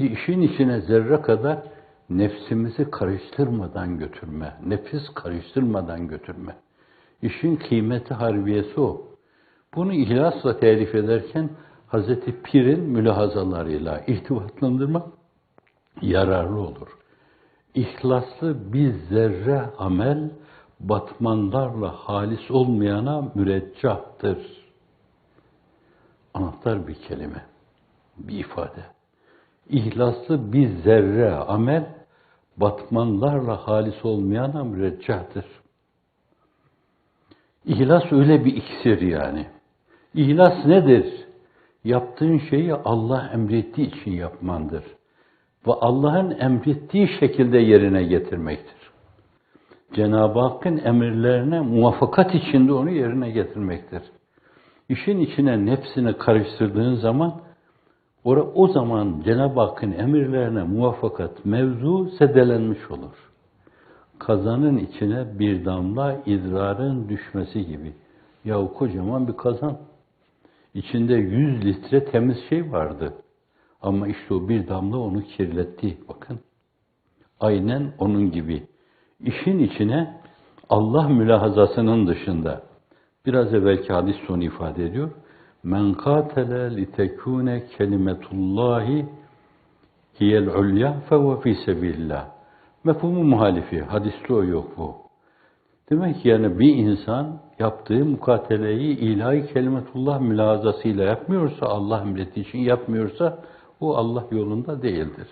İşin içine zerre kadar nefsimizi karıştırmadan götürme, nefis karıştırmadan götürme. İşin kıymeti harbiyesi o. Bunu ihlasla tarif ederken Hazreti Pir'in mülahazalarıyla irtibatlandırmak yararlı olur. İhlaslı bir zerre amel batmanlarla halis olmayana müreccahtır. Anahtar bir kelime, bir ifade. İhlaslı bir zerre amel batmanlarla halis olmayana müreccahtır. İhlas öyle bir iksir yani. İhlas nedir? Yaptığın şeyi Allah emrettiği için yapmandır. Ve Allah'ın emrettiği şekilde yerine getirmektir. Cenab-ı Hakk'ın emirlerine muvaffakat içinde onu yerine getirmektir. İşin içine nefsini karıştırdığın zaman o zaman Cenab-ı Hakk'ın emirlerine muvaffakat mevzu sedelenmiş olur. Kazanın içine bir damla idrarın düşmesi gibi. Ya kocaman bir kazan. İçinde yüz litre temiz şey vardı. Ama işte o bir damla onu kirletti. Bakın. Aynen onun gibi. İşin içine Allah mülahazasının dışında biraz evvelki hadis sonu ifade ediyor. Men katele li tekune kelimetullahi hiyel ulya fehuve fi sebilillah. Mefhumu muhalifi. Hadiste o yok bu. Demek ki yani bir insan yaptığı mukateleyi ilahi kelimetullah mülazasıyla yapmıyorsa, Allah emrettiği için yapmıyorsa o Allah yolunda değildir.